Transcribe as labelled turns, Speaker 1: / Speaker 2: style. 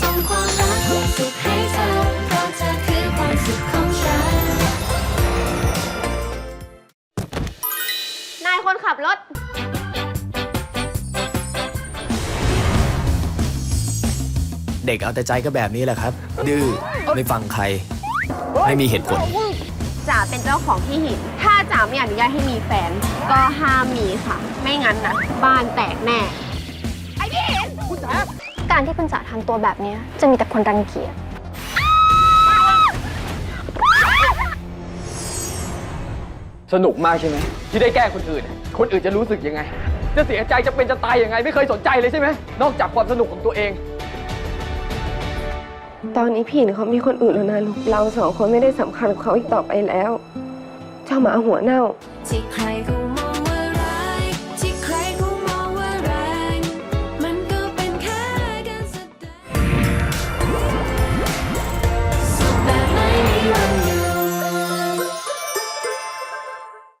Speaker 1: ส่งความรักความสุขให้เธอเพราะเธอคือความสุขของฉัน
Speaker 2: นายคนขับรถ
Speaker 3: เด็กเอาแต่ใจก็แบบนี้แหละครับ ดื้อไม่ฟังใคร ไม่มีเหตุผล
Speaker 2: จ๋าเป็นเจ้าของที่หิน ถ้าจ๋าไม่อนุญาตให้มีแฟน ก็ห้ามมีค่ะ ไม่งั้นนะบ้านแตกแน่
Speaker 4: การที่คุณจ๋าทำตัวแบบเนี้ยจะมีแต่คนรังเกียจ
Speaker 5: สนุกมากใช่ไหมที่ได้แกล้งคนอื่น คนอื่นจะรู้สึกยังไง จะเสียใจจะเป็นจะตายยังไง ไม่เคยสนใจเลยใช่ไหมนอกจากความสนุกของตัวเอง
Speaker 6: ตอนนี้พี่หินเขามีคนอื่นแล้วนะลูกเราสองคนไม่ได้สำคัญกับเขาอีกต่อไปแล้ว เจ้าหมาหัวเน่า
Speaker 1: ที่ใครก็